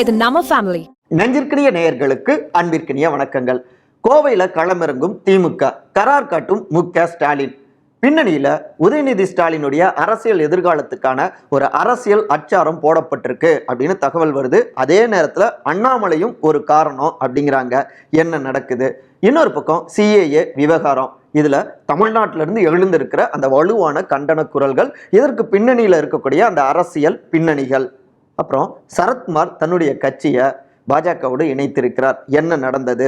இது நம்ம ஃபேமிலி நெஞ்சிற்கினிய நேயர்களுக்கு அன்பிற்கினிய வணக்கங்கள். கோவையில் களமிறங்கும் திமுக கரார் காட்டும் மு க ஸ்டாலின். பின்னணியில் உதயநிதி ஸ்டாலினுடைய அரசியல் எதிர்காலத்துக்கான ஒரு அரசியல் அச்சாரம் போடப்பட்டிருக்கு அப்படின்னு தகவல் வருது. அதே நேரத்தில் அண்ணாமலையும் ஒரு காரணம் அப்படிங்கிறாங்க. என்ன நடக்குது? இன்னொரு பக்கம் சிஏஏ விவகாரம். இதில் தமிழ்நாட்டிலிருந்து எழுந்திருக்கிற அந்த வலுவான கண்டன குரல்கள் இதற்கு பின்னணியில் இருக்கக்கூடிய அந்த அரசியல் பின்னணிகள். அப்புறம் சரத்குமார் தன்னுடைய கட்சியை பாஜகவோடு இணைத்திருக்கிறார். என்ன நடந்தது?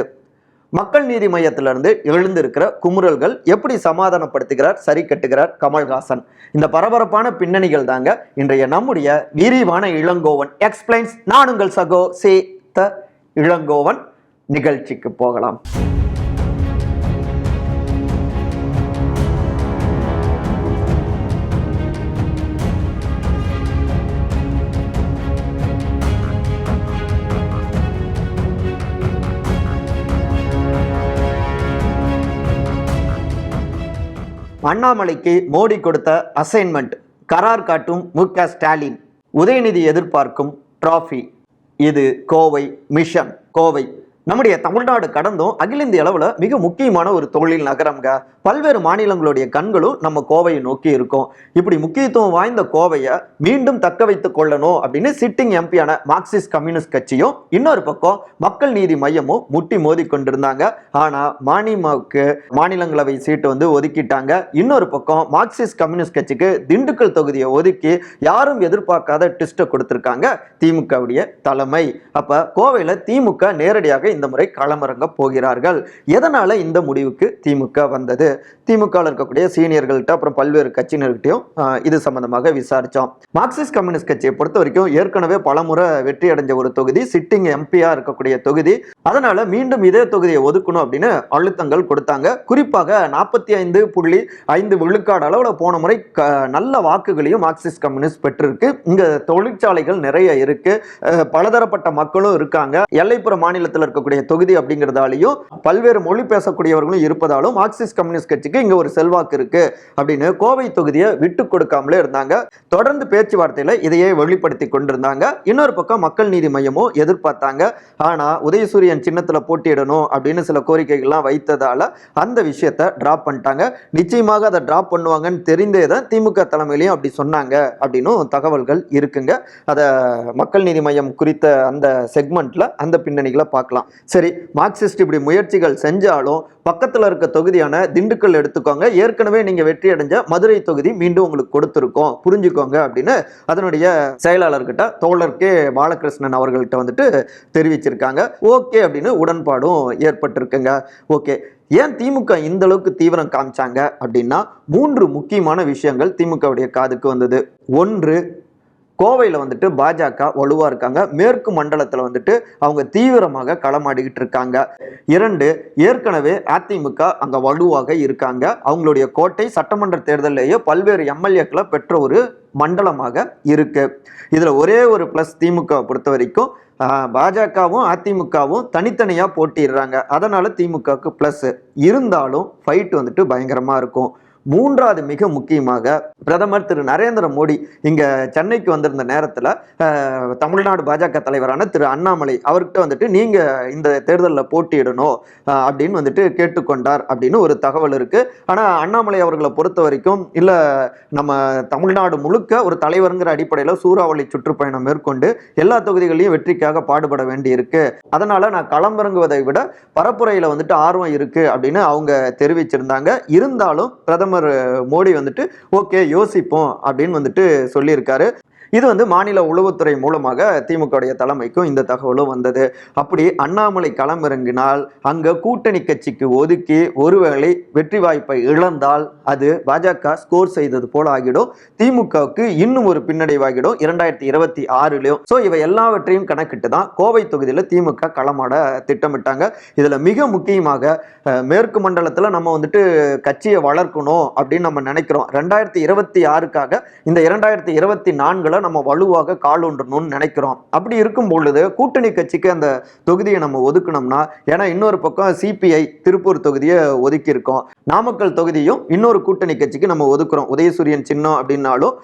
மக்கள் நீதி மையத்திலிருந்து எழுந்திருக்கிற குமுறல்கள் எப்படி சமாதானப்படுத்துகிறார் சரி கட்டுகிறார் கமல்ஹாசன்? இந்த பரபரப்பான பின்னணிகள் தாங்க இன்றைய நம்முடைய விரிவான இளங்கோவன். எக்ஸ்பிளைன்ஸ் நான் உங்கள் சகோ சே த இளங்கோவன் நிகழ்ச்சிக்கு போகலாம். அண்ணாமலைக்கு மோடி கொடுத்த அசைன்மெண்ட் கரார் காட்டும் மு க ஸ்டாலின். உதயநிதி எதிர்பார்க்கும் டிராஃபி இது கோவை மிஷன் கோவை. நம்முடைய தமிழ்நாடு கடந்தும் அகில இந்திய அளவில் மிக முக்கியமான ஒரு தொழில் நகரம்ங்க. பல்வேறு மாநிலங்களுடைய கண்களும் நம்ம கோவையை நோக்கி இருக்கும். இப்படி முக்கியத்துவம் வாய்ந்த கோவையை மீண்டும் தக்க வைத்துக் கொள்ளணும் அப்படின்னு சிட்டிங் எம்பியான மார்க்சிஸ்ட் கம்யூனிஸ்ட் கட்சியும் இன்னொரு பக்கம் மக்கள் நீதி மையமும் முட்டி மோதி கொண்டிருந்தாங்க. ஆனால் மானிமாவுக்கு மாநிலங்களவை சீட்டு வந்து ஒதுக்கிட்டாங்க. இன்னொரு பக்கம் மார்க்சிஸ்ட் கம்யூனிஸ்ட் கட்சிக்கு திண்டுக்கல் தொகுதியை ஒதுக்கி யாரும் எதிர்பார்க்காத ட்விஸ்ட்டை கொடுத்துருக்காங்க. திமுகவுடைய தலைமை. அப்போ கோவையில் திமுக நேரடியாக இந்த முறை களமிறங்க போகிறார்கள். எதனால இந்த முடிவுக்கு திமுக வந்தது? திமுகவில் இருக்கக்கூடிய சீனியர்கள்ட்ட அப்புறம் பல்வேறு கட்சியினர்கிட்டையும் இது சம்பந்தமாக விசாரிச்சோம். மார்க்சிஸ்ட் கம்யூனிஸ்ட் கட்சியை பொறுத்த வரைக்கும் ஏற்கனவே பலமுறை வெற்றி அடைஞ்ச ஒரு தொகுதி சிட்டிங் எம்பியா இருக்கக்கூடிய தொகுதி. அதனால மீண்டும் இதே தொகுதியை ஒதுக்கணும் அப்படின்னு அழுத்தங்கள் கொடுத்தாங்க. குறிப்பாக நாற்பத்தி ஐந்து புள்ளி ஐந்து விழுக்காடு அளவில் போன முறை நல்ல வாக்குகளையும் மார்க்சிஸ்ட் கம்யூனிஸ்ட் பெற்றிருக்கு. இங்க தொழிற்சாலைகள் நிறைய இருக்கு. பலதரப்பட்ட மக்களும் இருக்காங்க. எல்லைப்புற மாநிலத்தில் இருக்க இருக்கக்கூடிய தொகுதி அப்படிங்கிறதாலையும் பல்வேறு மொழி பேசக்கூடியவர்களும் இருப்பதாலும் மார்க்சிஸ்ட் கம்யூனிஸ்ட் கட்சிக்கு இங்க ஒரு செல்வாக்கு இருக்கு அப்படின்னு கோவை தொகுதியை விட்டு கொடுக்காமலே இருந்தாங்க. தொடர்ந்து பேச்சுவார்த்தையில இதையே வெளிப்படுத்தி கொண்டிருந்தாங்க. இன்னொரு பக்கம் மக்கள் நீதி மையமும் எதிர்பார்த்தாங்க. ஆனா உதயசூரியன் சின்னத்துல போட்டியிடணும் அப்படின்னு சில கோரிக்கைகள்லாம் வைத்ததால அந்த விஷயத்த டிராப் பண்ணிட்டாங்க. நிச்சயமாக அதை டிராப் பண்ணுவாங்கன்னு தெரிந்தே தான் திமுக தலைமையிலையும் அப்படி சொன்னாங்க அப்படின்னும் தகவல்கள் இருக்குங்க. அதை மக்கள் நீதி மையம் குறித்த அந்த செக்மெண்ட்ல அந்த பின்னணிகளை பார்க்கலாம். சரி மார்க்சிஸ்ட் இப்படி முயற்சிகள் செஞ்சாலும் பக்கத்தில் இருக்க தொகுதியான திண்டுக்கல் எடுத்துக்கோங்க. ஏற்கனவே நீங்கள் வெற்றி அடைஞ்ச மதுரை தொகுதி மீண்டும் உங்களுக்கு கொடுத்துருக்கோம். புரிஞ்சுக்கோங்க அப்படின்னு அதனுடைய செயலாளர்கிட்ட தோழர் கே. பாலகிருஷ்ணன் அவர்கள்ட்ட வந்துட்டு தெரிவிச்சிருக்காங்க. ஓகே அப்படின்னு உடன்பாடும் ஏற்பட்டிருக்குங்க. ஓகே ஏன் திமுக இந்த அளவுக்கு தீவிரம் காமிச்சாங்க அப்படின்னா மூன்று முக்கியமான விஷயங்கள் திமுகவுடைய காதுக்கு வந்தது. ஒன்று கோவையில் வந்துட்டு பாஜக வலுவாக இருக்காங்க. மேற்கு மண்டலத்தில் வந்துட்டு அவங்க தீவிரமாக களமாடிக்கிட்டு இருக்காங்க. இரண்டு ஏற்கனவே அதிமுக அங்கே வலுவாக இருக்காங்க. அவங்களுடைய கோட்டை சட்டமன்ற தேர்தலிலேயே பல்வேறு எம்எல்ஏக்களை பெற்ற ஒரு மண்டலமாக இருக்கு. இதில் ஒரே ஒரு ப்ளஸ் திமுக பொறுத்த வரைக்கும் பாஜகவும் அதிமுகவும் தனித்தனியாக போட்டிடுறாங்க அதனால் திமுகவுக்கு ப்ளஸ் இருந்தாலும் ஃபைட் வந்துட்டு பயங்கரமாக இருக்கும். மூன்றாவது மிக முக்கியமாக பிரதமர் திரு நரேந்திர மோடி இங்க சென்னைக்கு வந்திருந்த நேரத்துல தமிழ்நாடு பாஜக தலைவரான திரு அண்ணாமலை அவர்கிட்ட வந்துட்டு நீங்க இந்த தேர்தலில் போட்டியிடணும் அப்படின்னு வந்துட்டு கேட்டுக்கொண்டார் அப்படின்னு ஒரு தகவல் இருக்கு. ஆனா அண்ணாமலை அவர்களை பொறுத்த வரைக்கும் இல்ல நம்ம தமிழ்நாடு முழுக்க ஒரு தலைவருங்கிற அடிப்படையில் சூறாவளி சுற்றுப்பயணம் மேற்கொண்டு எல்லா தொகுதிகளையும் வெற்றிக்காக பாடுபட வேண்டி இருக்கு அதனால நான் களமிறங்குவதை விட பரப்புரையில வந்துட்டு ஆர்வம் இருக்கு அப்படின்னு அவங்க தெரிவிச்சிருந்தாங்க. இருந்தாலும் பிரதமர் மோடி வந்துட்டு ஓகே யோசிப்போம் அப்படின்னு வந்துட்டு சொல்லியிருக்காரு. இது வந்து மாநில உளவுத்துறை மூலமாக திமுகவுடைய தலைமைக்கும் இந்த தகவலும் வந்தது. அப்படி அண்ணாமலை களமிறங்கினால் அங்க கூட்டணி கட்சிக்கு ஒதுக்கி ஒருவேளை வெற்றி வாய்ப்பை இழந்தால் அது பாஜக ஸ்கோர் செய்தது போல ஆகிடும். திமுகவுக்கு இன்னும் ஒரு பின்னடைவாகிடும் இரண்டாயிரத்தி இருபத்தி ஆறுலயும் ஸோ இவை எல்லாவற்றையும் கணக்கிட்டு தான் கோவை தொகுதியில் திமுக களமாட திட்டமிட்டாங்க. இதுல மிக முக்கியமாக மேற்கு மண்டலத்தில் நம்ம வந்துட்டு கட்சியை வளர்க்கணும் அப்படின்னு நம்ம நினைக்கிறோம். ரெண்டாயிரத்தி இருபத்தி ஆறுக்காக இந்த இரண்டாயிரத்தி இருபத்தி நான்குல நாங்களை நம்ம வலுவாக காலூன்றணும்னு நினைக்கிறோம். அப்படி இருக்கும் பொழுது கூட்டணி கட்சிக்கு அந்த தொகுதியை நம்ம ஒதுக்கணும்னா ஏன்னா இன்னொரு பக்கம் சிபிஐ திருப்பூர் தொகுதியை ஒதுக்கி இருக்கோம் நாமக்கல் தொகுதியும் இன்னொரு கூட்டணி கட்சிக்கு நம்ம ஒதுக்குறோம். உதயசூரியன் சின்னம் அப்படின்னாலும்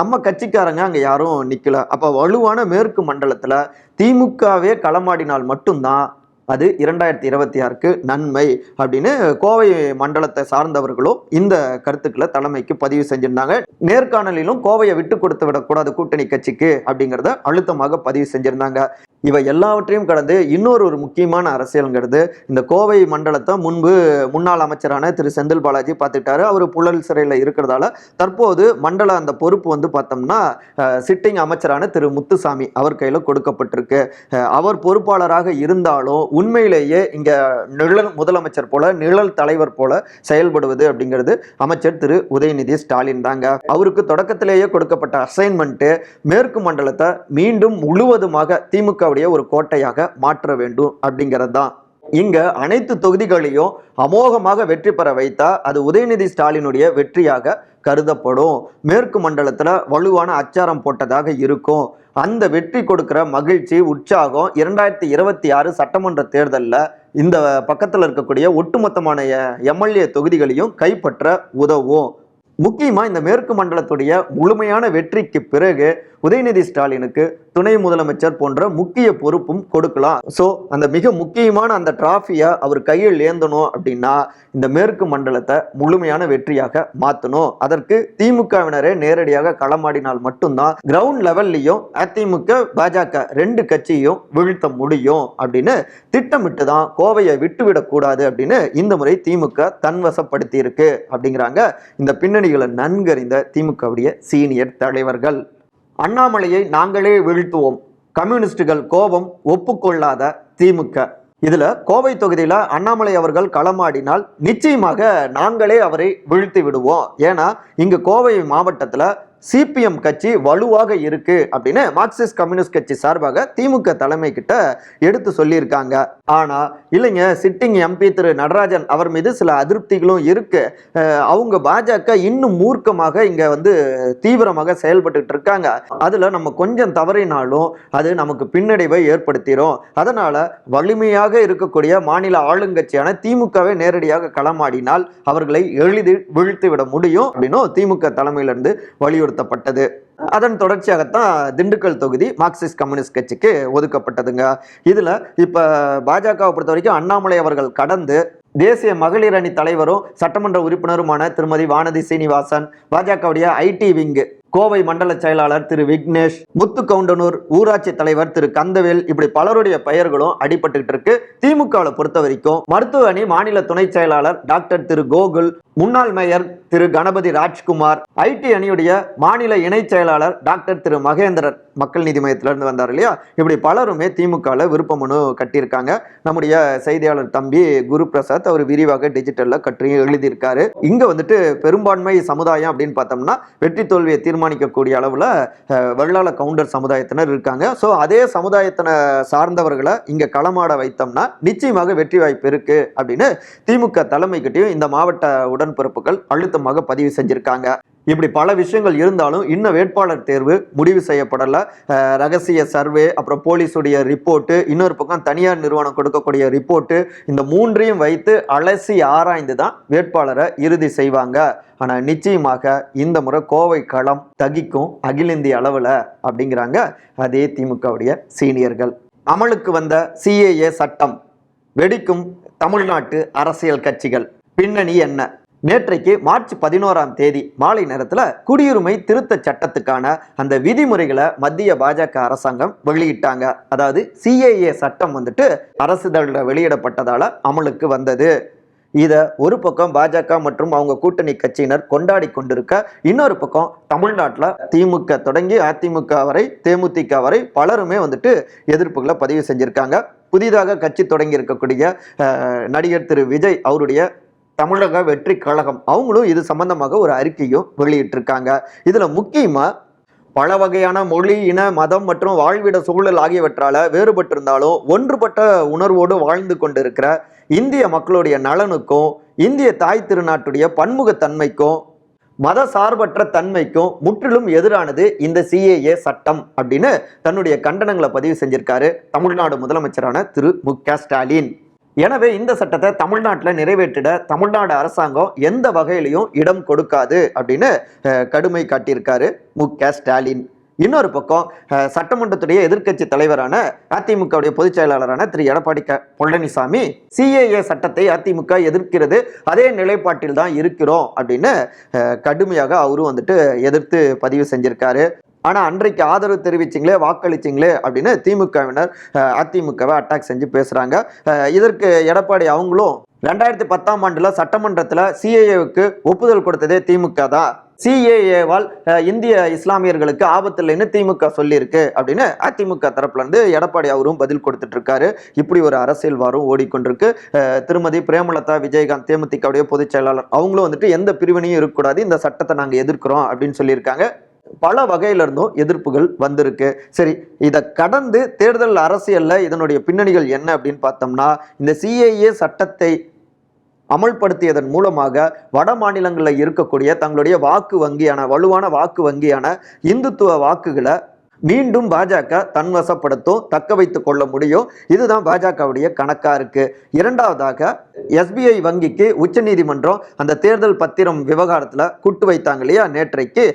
நம்ம கட்சிக்காரங்க அங்க யாரும் நிக்கல. அப்போ வலுவான மேற்கு மண்டலத்துல திமுகவே களமாடினால் மட்டும்தான் அது இரண்டாயிரத்தி இருபத்தி ஆறுக்கு நன்மை அப்படின்னு கோவை மண்டலத்தை சார்ந்தவர்களும் இந்த கருத்துக்களை தலைமைக்கு பதிவு செஞ்சிருந்தாங்க. நேர்காணலிலும் கோவையை விட்டு கொடுத்து விடக்கூடாது கூட்டணி கட்சிக்கு அப்படிங்கிறத அழுத்தமாக பதிவு செஞ்சிருந்தாங்க. இவை எல்லாவற்றையும் கடந்து இன்னொரு ஒரு முக்கியமான அரசியல்ங்கிறது இந்த கோவை மண்டலத்தை முன்பு முன்னாள் அமைச்சரான திரு செந்தில் பாலாஜி பார்த்துட்டாரு அவர் புழல் சிறையில் இருக்கிறதால தற்போது மண்டல அந்த பொறுப்பு வந்து பார்த்தோம்னா சிட்டிங் அமைச்சரான திரு முத்துசாமி அவர் கையில் கொடுக்கப்பட்டிருக்கு. அவர் பொறுப்பாளராக இருந்தாலும் உண்மையிலேயே இங்க நிழல் முதலமைச்சர் போல நிழல் தலைவர் போல செயல்படுவது அப்படிங்கிறது அமைச்சர் திரு உதயநிதி ஸ்டாலின் தாங்க. அவருக்கு தொடக்கத்திலேயே கொடுக்கப்பட்ட அசைன்மெண்ட் மேற்கு மண்டலத்தை மீண்டும் முழுவதுமாக திமுகவுடைய ஒரு கோட்டையாக மாற்ற வேண்டும் அப்படிங்கிறது தான் இங்க அனைத்து தொகுதிகளையும் அமோகமாக வெற்றி பெற வைத்தா அது உதயநிதி ஸ்டாலினுடைய வெற்றியாக கருதப்படும். மேற்கு மண்டலத்தில் வலுவான அச்சாரம் போட்டதாக இருக்கும். அந்த வெற்றி கொடுக்குற மகிழ்ச்சி உற்சாகம் இரண்டாயிரத்தி இருபத்தி ஆறு சட்டமன்ற தேர்தலில் இந்த பக்கத்தில் இருக்கக்கூடிய ஒட்டுமொத்தமான எம்எல்ஏ தொகுதிகளையும் கைப்பற்ற உதவும். முக்கியமாக இந்த மேற்கு மண்டலத்துடைய முழுமையான வெற்றிக்கு பிறகு உதயநிதி ஸ்டாலினுக்கு துணை முதலமைச்சர் போன்ற முக்கிய பொறுப்பும் கொடுக்கலாம். ஸோ அந்த மிக முக்கியமான அந்த டிராஃபியை அவர் கையில் ஏந்தணும் அப்படின்னா இந்த மேற்கு மண்டலத்தை முழுமையான வெற்றியாக மாற்றணும் அதற்கு திமுகவினரே நேரடியாக களமாடினால் மட்டும்தான் கிரவுண்ட் லெவல்லையும் அதிமுக பாஜக ரெண்டு கட்சியும் வீழ்த்த முடியும் அப்படின்னு திட்டமிட்டு தான் கோவையை விட்டுவிடக்கூடாது அப்படின்னு இந்த முறை திமுக தன்வசப்படுத்தி இருக்கு அப்படிங்கிறாங்க. இந்த பின்னணிகளை நன்கறிந்த திமுகவுடைய சீனியர் தலைவர்கள். அண்ணாமலையை நாங்களே வீழ்த்துவோம். கம்யூனிஸ்டுகள் கோபம் ஒப்புக்கொள்ளாத திமுக. இதுல கோவை தொகுதியில அண்ணாமலை அவர்கள் களமாடினால் நிச்சயமாக நாங்களே அவரை வீழ்த்தி விடுவோம். ஏன்னா இங்க கோவை மாவட்டத்துல சிபிஎம் கட்சி வலுவாக இருக்கு அப்படின்னு மார்க்சிஸ்ட் கம்யூனிஸ்ட் கட்சி சார்பாக திமுக தலைமை கிட்ட எடுத்து சொல்லியிருக்காங்க. ஆனா இல்லைங்க சிட்டிங் எம்பி திரு நடராஜன் அவர் மீது சில அதிருப்திகளும் இருக்கு. அவங்க பாஜக இன்னும் மூர்க்கமாக இங்க வந்து தீவிரமாக செயல்பட்டு இருக்காங்க. அதுல நம்ம கொஞ்சம் தவறினாலும் அது நமக்கு பின்னடைவை ஏற்படுத்திடும் அதனால வலிமையாக இருக்கக்கூடிய மாநில ஆளுங்கட்சியான திமுகவை நேரடியாக களமாடினால் அவர்களை எளிதில் வீழ்த்து விட முடியும். அப்படின்னும் திமுக தலைமையிலிருந்து வலியுறுத்தப்பட்டது. அதன் தொடர்ச்சியாகத்தான் திண்டுக்கல் தொகுதி மார்க்சிஸ்ட் கம்யூனிஸ்ட் கட்சிக்கு ஒதுக்கப்பட்டதுங்க. இதுல இப்ப பாஜகவை பொறுத்த வரைக்கும் அண்ணாமலை அவர்கள் கடந்து தேசிய மகளிர் அணி தலைவரும் சட்டமன்ற உறுப்பினருமான திருமதி வானதி சீனிவாசன் பாஜகவுடைய ஐடி விங்கு கோவை மண்டல செயலாளர் திரு விக்னேஷ் முத்து கவுண்டனூர் ஊராட்சி தலைவர் திரு கந்தவேல் இப்படி பலருடைய பெயர்களும் அடிபட்டுக்கிட்டு இருக்கு. திமுகவை பொறுத்த வரைக்கும் மருத்துவ அணி மாநில துணை செயலாளர் டாக்டர் திரு கோகுல் முன்னாள் mayor Thiru Ganapathi Rajkumar IT அணியுடைய மாநில இணை செயலாளர் டாக்டர் திரு மகேந்திரன் மக்கள் நீதி மையத்திலிருந்து வந்தார் இல்லையா? இப்படி பலருமே திமுகவில் விருப்ப மனு கட்டியிருக்காங்க. நம்முடைய செய்தியாளர் தம்பி குரு பிரசாத் அவர் விரிவாக டிஜிட்டலில் கற்று எழுதியிருக்காரு. இங்கே வந்துட்டு பெரும்பான்மை சமுதாயம் அப்படின்னு பார்த்தோம்னா வெற்றி தோல்வியை தீர்மானிக்கக்கூடிய அளவில் வெள்ளாள கவுண்டர் சமுதாயத்தினர் இருக்காங்க. ஸோ அதே சமுதாயத்தின சார்ந்தவர்களை இங்கே களமாட வைத்தோம்னா நிச்சயமாக வெற்றி வாய்ப்பு இருக்குது அப்படின்னு திமுக தலைமைக்கிட்டையும் இந்த மாவட்ட உடன்பிறப்புகள் அழுத்தமாக பதிவு செஞ்சுருக்காங்க. இப்படி பல விஷயங்கள் இருந்தாலும் இன்னும் வேட்பாளர் தேர்வு முடிவு செய்யப்படலை. ரகசிய சர்வே அப்புறம் போலீஸுடைய ரிப்போர்ட்டு இன்னொரு பக்கம் தனியார் நிறுவனம் கொடுக்கக்கூடிய ரிப்போர்ட்டு இந்த மூன்றையும் வைத்து அலசி ஆராய்ந்து தான் வேட்பாளரை இறுதி செய்வாங்க. ஆனால் நிச்சயமாக இந்த முறை கோவை களம் தகிக்கும் அகில இந்திய அளவில் அப்படிங்கிறாங்க அதே திமுகவுடைய சீனியர்கள். அமலுக்கு வந்த சிஏஏ சட்டம் வெடிக்கும் தமிழ்நாட்டு அரசியல் கட்சிகள். பின்னணி என்ன? நேற்றைக்கு மார்ச் பதினோராம் தேதி மாலை நேரத்தில் குடியுரிமை திருத்த சட்டத்துக்கான அந்த விதிமுறைகளை மத்திய பாஜக அரசாங்கம் வெளியிட்டாங்க. அதாவது சிஏஏ சட்டம் வந்துட்டு அரசுதழில் வெளியிடப்பட்டதால் அமலுக்கு வந்தது. இதை ஒரு பக்கம் பாஜக மற்றும் அவங்க கூட்டணி கட்சியினர் கொண்டாடி கொண்டிருக்க இன்னொரு பக்கம் தமிழ்நாட்டில் திமுக தொடங்கி அதிமுக வரை தேமுதிக வரை பலருமே வந்துட்டு எதிர்ப்புகளை பதிவு செஞ்சுருக்காங்க. புதிதாக கட்சி தொடங்கி இருக்கக்கூடிய நடிகர் திரு விஜய் அவருடைய தமிழக வெற்றி கழகம். அவங்களும் இது சம்பந்தமாக ஒரு அறிக்கையும் வெளியிட்டிருக்காங்க. இதில் முக்கியமாக பல வகையான மொழி இன மதம் மற்றும் வாழ்விட சூழல் ஆகியவற்றால் வேறுபட்டிருந்தாலும் ஒன்றுபட்ட உணர்வோடு வாழ்ந்து கொண்டிருக்கிற இந்திய மக்களுடைய நலனுக்கும் இந்திய தாய் திருநாட்டுடைய பன்முகத்தன்மைக்கும் மத சார்பற்ற தன்மைக்கும் முற்றிலும் எதிரானது இந்த சிஏஏ சட்டம் அப்படின்னு தன்னுடைய கண்டனங்களை பதிவு செஞ்சிருக்காரு தமிழ்நாடு முதலமைச்சரான திரு மு க ஸ்டாலின். எனவே இந்த சட்டத்தை தமிழ்நாட்டில் நிறைவேற்றிட தமிழ்நாடு அரசாங்கம் எந்த வகையிலையும் இடம் கொடுக்காது அப்படின்னு கடுமை காட்டியிருக்காரு மு. க. ஸ்டாலின். இன்னொரு பக்கம் சட்டமன்றத்துடைய எதிர்க்கட்சி தலைவரான அதிமுகவுடைய பொதுச் செயலாளரான திரு. எடப்பாடி க பழனிசாமி சிஏஏ சட்டத்தை அதிமுக எதிர்க்கிறது அதே நிலைப்பாட்டில் தான் இருக்கிறோம் அப்படின்னு கடுமையாக அவரும் வந்துட்டு எதிர்த்து பதிவு செஞ்சிருக்காரு. ஆனால் அன்றைக்கு ஆதரவு தெரிவிச்சிங்களே வாக்களிச்சிங்களே அப்படின்னு திமுகவினர் அதிமுகவை அட்டாக் செஞ்சு பேசுகிறாங்க இதற்கு எடப்பாடி அவங்களும் ரெண்டாயிரத்தி பத்தாம் ஆண்டில் சட்டமன்றத்தில் சிஏஏவுக்கு ஒப்புதல் கொடுத்ததே திமுக தான். சிஏஏவால் இந்திய இஸ்லாமியர்களுக்கு ஆபத்து இல்லைன்னு திமுக சொல்லியிருக்கு அப்படின்னு அதிமுக தரப்புலேருந்து எடப்பாடி அவரும் பதில் கொடுத்துட்டு இருக்காரு. இப்படி ஒரு அரசியல் வாரம் ஓடிக்கொண்டிருக்கு. திருமதி பிரேமலதா விஜயகாந்த் தேமுதிகவுடைய பொதுச் செயலாளர் அவங்களும் வந்துட்டு எந்த பிரிவினையும் இருக்கக்கூடாது இந்த சட்டத்தை நாங்கள் எதிர்க்கிறோம் அப்படின்னு சொல்லியிருக்காங்க. பல வகையிலிருந்தும் எதிர்ப்புகள் வந்திருக்கு. சரி இதை கடந்து தேர்தல் அரசியலில் இதனுடைய பின்னணிகள் என்ன அப்படின்னு பார்த்தோம்னா இந்த சிஏஏ சட்டத்தை அமல்படுத்தியதன் மூலமாக வட மாநிலங்களில் இருக்கக்கூடிய தங்களுடைய வாக்கு வங்கியான வலுவான வாக்கு வங்கியான இந்துத்துவ வாக்குகளை மீண்டும் பாஜக தன்வசப்படுத்தும் தக்க வைத்து கொள்ள முடியும். இதுதான் பாஜகவுடைய கணக்கா இருக்கு. இரண்டாவதாக எஸ்பிஐ வங்கிக்கு உச்சநீதிமன்றம் அந்த தேர்தல் பத்திரம் விவகாரத்தில் கூட்டு வைத்தாங்க இல்லையா? நேற்றைக்கு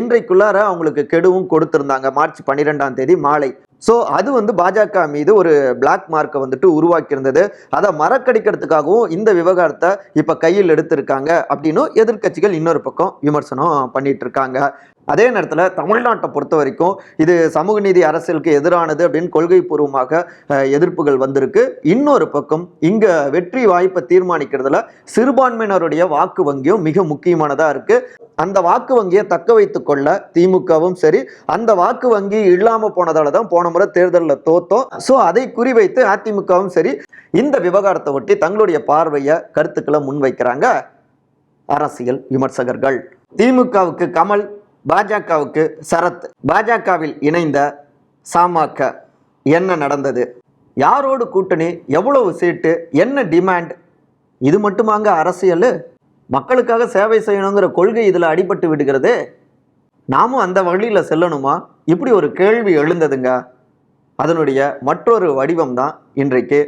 இன்றைக்குள்ளார அவங்களுக்கு கெடுவும் கொடுத்திருந்தாங்க. மார்ச் பன்னிரெண்டாம் தேதி மாலை. ஸோ அது வந்து பாஜக மீது ஒரு பிளாக் மார்க்கை வந்துட்டு உருவாக்கியிருந்தது. அதை மறக்கடிக்கிறதுக்காகவும் இந்த விவகாரத்தை இப்போ கையில் எடுத்திருக்காங்க அப்படின்னும் எதிர்க்கட்சிகள் இன்னொரு பக்கம் விமர்சனம் பண்ணிட்டு இருக்காங்க அதே நேரத்தில் தமிழ்நாட்டை பொறுத்த வரைக்கும் இது சமூக நீதி அரசியலுக்கு எதிரானது அப்படின்னு கொள்கை பூர்வமாக எதிர்ப்புகள் வந்திருக்கு. இன்னொரு பக்கம் இங்கே வெற்றி வாய்ப்பை தீர்மானிக்கிறதுல சிறுபான்மையினருடைய வாக்கு வங்கியும் மிக முக்கியமானதாக இருக்குது அந்த வாக்கு வங்கியை தக்க வைத்து கொள்ள திமுகவும் சரி அந்த வாக்கு வங்கி இல்லாம போனதால தான் போன முறை தேர்தலில் தோத்தோம். ஸோ அதை குறிவைத்து அதிமுகவும் சரி இந்த விவகாரத்தை ஒட்டி தங்களுடைய பார்வையை கருத்துக்களை முன்வைக்கிறாங்க அரசியல் விமர்சகர்கள். திமுகவுக்கு கமல் பாஜகவுக்கு சரத். பாஜகவில் இணைந்த சாமாக்க என்ன நடந்தது? யாரோடு கூட்டணி? எவ்வளவு சீட்டு? என்ன டிமாண்ட்? இது மட்டுமாங்க அரசியல்? மக்களுக்காக சேவை செய்யணுங்கிற கொள்கை இதில் அடிபட்டு விடுகிறது. நாமும் அந்த வழியில் செல்லணுமா? இப்படி ஒரு கேள்வி எழுந்ததுங்க. அதனுடைய மற்றொரு வடிவம் தான் இன்றைக்கு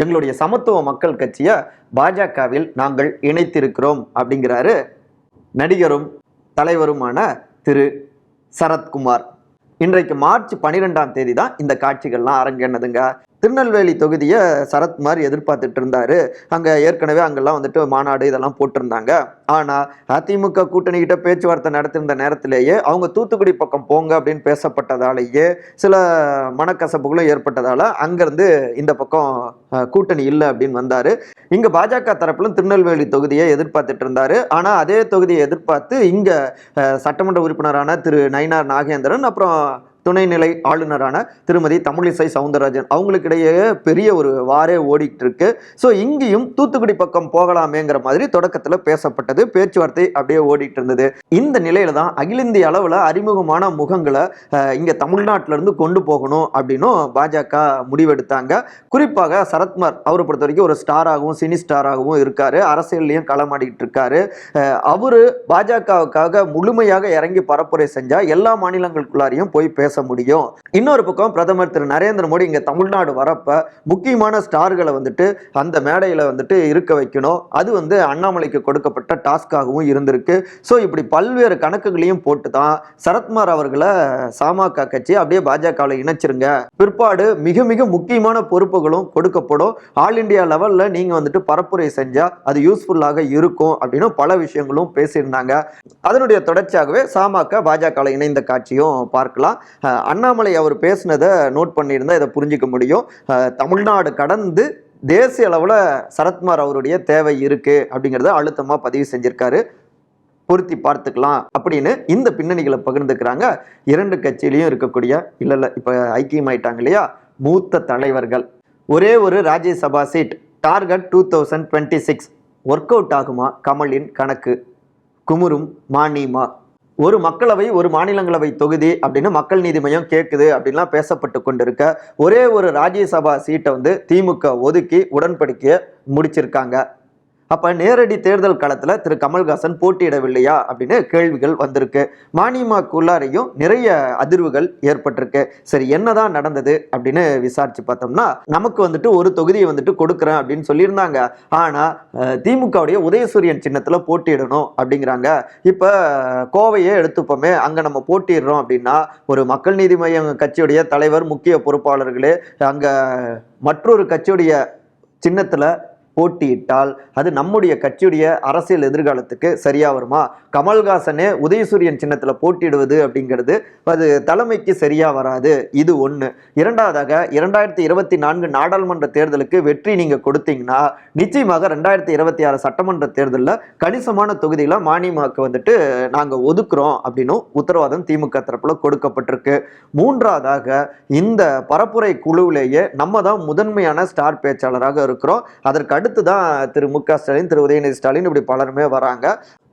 எங்களுடைய சமத்துவ மக்கள் கட்சியை பாஜகவில் நாங்கள் இணைத்திருக்கிறோம் அப்படிங்கிறாரு நடிகரும் தலைவருமான திரு. சரத்குமார். இன்றைக்கு மார்ச் பனிரெண்டாம் தேதி தான் இந்த காட்சிகள்லாம் அரங்கேனதுங்க திருநெல்வேலி தொகுதியை சரத்குமார் எதிர்பார்த்துட்டு இருந்தார் அங்கே ஏற்கனவே அங்கெல்லாம் வந்துட்டு மாநாடு இதெல்லாம் போட்டிருந்தாங்க. ஆனால் அதிமுக கூட்டணிக்கிட்ட பேச்சுவார்த்தை நடத்திருந்த நேரத்திலேயே அவங்க தூத்துக்குடி பக்கம் போங்க அப்படின்னு பேசப்பட்டதாலேயே சில மனக்கசப்புகளும் ஏற்பட்டதால் அங்கேருந்து இந்த பக்கம் கூட்டணி இல்லை அப்படின்னு வந்தார். இங்கே பாஜக தரப்பிலும் திருநெல்வேலி தொகுதியை எதிர்பார்த்துட்டு இருந்தார் ஆனால் அதே தொகுதியை எதிர்பார்த்து இங்கே சட்டமன்ற உறுப்பினரான திரு நயினார் நாகேந்திரன் அப்புறம் துணைநிலை ஆளுநரான திருமதி தமிழிசை சவுந்தரராஜன். அவங்களுக்கிடையே பெரிய ஒரு வாரே ஓடிட்டு இருக்கு ஸோ இங்கேயும் தூத்துக்குடி பக்கம் போகலாமேங்கிற மாதிரி தொடக்கத்தில் பேசப்பட்டது. பேச்சுவார்த்தை அப்படியே ஓடிட்டு இருந்தது இந்த நிலையில தான் அகில இந்திய அளவில் அறிமுகமான முகங்களை இங்கே இங்க தமிழ்நாட்டில இருந்து கொண்டு போகணும் அப்படின்னும் பாஜக முடிவெடுத்தாங்க. குறிப்பாக சரத்குமார் அவரை பொறுத்த வரைக்கும் ஒரு ஸ்டாராகவும் சினி ஸ்டாராகவும் இருக்காரு. அரசியல்லையும் களமாடிட்டு இருக்காரு அவரு பாஜகவுக்காக முழுமையாக இறங்கி பரப்புரை செஞ்சா எல்லா மாநிலங்களுக்குள்ளாரையும் போய் பேச முடியும். இன்னொரு பக்கம் பிரதமர் திரு நரேந்திர மோடி இங்கே தமிழ்நாடு வரப்ப முக்கியமான ஸ்டார்களை வந்துட்டு அந்த மேடையில் வந்துட்டு இருக்க வைக்கணும். அது வந்து அண்ணாமலைக்கு கொடுக்கப்பட்ட டாஸ்காகவும் இருந்திருக்கு. ஸோ இப்படி பல்வேறு கணக்குகளையும் போட்டு தான் சரத்குமார் அவர்களை சாமாகா கட்சி அப்படியே பாஜகவில் இணைச்சிருங்க. பிற்பாடு மிக மிக முக்கியமான பொறுப்புகளும் கொடுக்கப்படும். ஆல் இந்தியா லெவலில் நீங்கள் வந்துட்டு பரப்புரை செஞ்சால் அது யூஸ்ஃபுல்லாக இருக்கும் அப்படின்னு பல விஷயங்களும் பேசியிருந்தாங்க. அதனுடைய தொடர்ச்சியாகவே சாமாக்க பாஜகவில் இணைந்த காட்சியும் பார்க்கலாம். அண்ணாமலை அவர் பேசினதை நோட் பண்ணியிருந்தா இதை புரிஞ்சுக்க முடியும். தமிழ்நாடு கடந்து தேசிய அளவில் சரத்குமார் அவருடைய தேவை இருக்குது அப்படிங்கிறத அழுத்தமாக பதிவு செஞ்சுருக்காரு. பொருத்தி பார்த்துக்கலாம் அப்படின்னு இந்த பின்னணிகளை பகிர்ந்துக்கிறாங்க. இரண்டு கட்சியிலையும் இருக்கக்கூடிய இல்லை இல்லை இப்போ ஐக்கியமாயிட்டாங்க இல்லையா? மூத்த தலைவர்கள். ஒரே ஒரு Rajya Sabha seat target two thousand twenty six work out ஆகுமா? கமலின் கணக்கு. குமுறும் மானியமா? ஒரு மக்களவை ஒரு மாநிலங்களவை தொகுதி அப்படின்னு மக்கள் நீதி மையம் கேட்குது அப்படின்லாம் பேசப்பட்டு கொண்டிருக்க ஒரே ஒரு ராஜ்யசபா சீட்டை வந்து திமுக ஒதுக்கி உடன்படிக்கையை முடிச்சிருக்காங்க. அப்போ நேரடி தேர்தல் காலத்தில் திரு கமல்ஹாசன் போட்டியிடவில்லையா அப்படின்னு கேள்விகள் வந்திருக்கு. மானியமாக்குள்ளாரையும் நிறைய அதிர்வுகள் ஏற்பட்டிருக்கு. சரி என்னதான் நடந்தது அப்படின்னு விசாரிச்சு பார்த்தோம்னா நமக்கு வந்துட்டு ஒரு தொகுதியை வந்துட்டு கொடுக்குறேன் அப்படின்னு சொல்லியிருந்தாங்க. ஆனால் திமுகவுடைய உதயசூரியன் சின்னத்தில் போட்டியிடணும் அப்படிங்கிறாங்க. இப்போ கோவையே எடுத்துப்போமே அங்கே நம்ம போட்டிடுறோம் அப்படின்னா ஒரு மக்கள் நீதி மையம் கட்சியுடைய தலைவர் முக்கிய பொறுப்பாளர்களே அங்கே மற்றொரு கட்சியுடைய சின்னத்தில் போட்டியிட்டால் அது நம்முடைய கட்சியுடைய அரசியல் எதிர்காலத்துக்கு சரியா வருமா? கமல்ஹாசனே உதயசூரியன் சின்னத்துல போட்டியிடுவது அப்படிங்கிறது அது தலைமைக்கு சரியா வராது. இது ஒண்ணு. இரண்டாவதாக இரண்டாயிரத்தி இருபத்தி நான்கு நாடாளுமன்ற தேர்தலுக்கு வெற்றி நீங்க கொடுத்தீங்கன்னா நிச்சயமாக ரெண்டாயிரத்தி இருபத்தி ஆறு சட்டமன்ற தேர்தலில் கணிசமான தொகுதியில் மானியமாக்கு வந்துட்டு நாங்க ஒதுக்குறோம் அப்படின்னும் உத்தரவாதம் திமுக தரப்புல கொடுக்கப்பட்டிருக்கு. மூன்றாவதாக இந்த பரப்புரை குழுவிலேயே நம்ம தான் முதன்மையான ஸ்டார் பேச்சாளராக இருக்கிறோம். அதற்கு அடுத்து தான் திரு மு க ஸ்டாலின் திரு உதயநிதி ஸ்டாலின் இப்படி பலருமே வராங்க.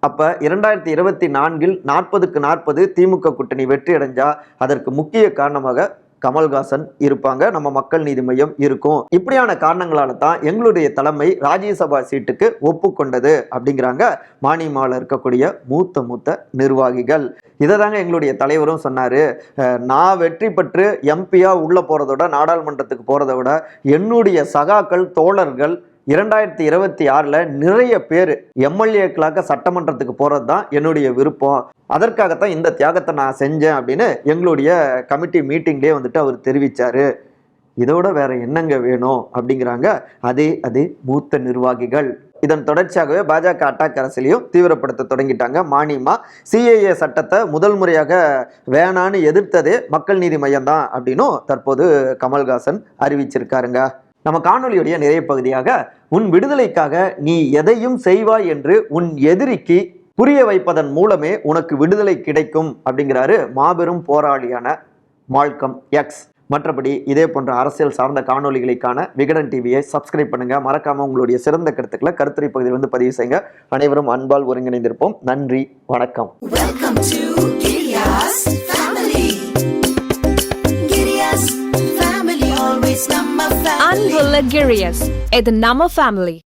அப்ப இரண்டாயிரத்தி இருபத்தி நான்கில் நாற்பதுக்கு நாற்பது திமுக கூட்டணி வெற்றி அடைஞ்சா அதற்கு முக்கிய காரணமாக கமல்ஹாசன் இருப்பாங்க. நம்ம மக்கள் நீதி மையம் இருக்கும். இப்படியான காரணங்களால தான் எங்களுடைய தலைமை ராஜ்யசபா சீட்டுக்கு ஒப்புக்கொண்டது அப்படிங்கிறாங்க மானியமாவில் இருக்கக்கூடிய மூத்த மூத்த நிர்வாகிகள். இதை தாங்க எங்களுடைய தலைவரும் சொன்னாரு. நான் வெற்றி பெற்று எம்பியா உள்ள போறதோட விட நாடாளுமன்றத்துக்கு போறதை விட என்னுடைய சகாக்கள் தோழர்கள் இரண்டாயிரத்தி இருபத்தி ஆறில் நிறைய பேர் எம்எல்ஏக்களாக சட்டமன்றத்துக்கு போகிறது தான் என்னுடைய விருப்பம். அதற்காகத்தான் இந்த தியாகத்தை நான் செஞ்சேன் அப்படின்னு எங்களுடைய கமிட்டி மீட்டிங்லேயே வந்துட்டு அவர் தெரிவித்தார் இதோட வேற என்னங்க வேணும் அப்படிங்கிறாங்க. அதே அது மூத்த நிர்வாகிகள். இதன் தொடர்ச்சியாகவே பாஜக அட்டாக் அரசியலையும் தீவிரப்படுத்த தொடங்கிட்டாங்க. மானியமா சிஏஏ சட்டத்தை முதல் முறையாக வேணான்னு எதிர்த்ததே மக்கள் நீதி மையம் தான் அப்படின்னும் தற்போது கமல்ஹாசன் அறிவிச்சிருக்காருங்க. நம்ம காணொலியுடைய நிறைய பகுதியாக உன் விடுதலைக்காக நீ எதையும் செய்வாய் என்று உன் எதிரிக்கு புரிய வைப்பதன் மூலமே உனக்கு விடுதலை கிடைக்கும் அப்படிங்கிறாரு மாபெரும் போராளியான மால்கம் எக்ஸ் மற்றபடி இதே போன்ற அரசியல் சார்ந்த காணொளிகளுக்கான விகடன் டிவியை சப்ஸ்கிரைப் பண்ணுங்க. மறக்காம உங்களுடைய சிறந்த கருத்துக்களை கருத்துரை பகுதியில் வந்து பதிவு செய்யுங்க. அனைவரும் அன்பால் ஒருங்கிணைந்திருப்போம். நன்றி. வணக்கம். Bulgarias at the Nama family.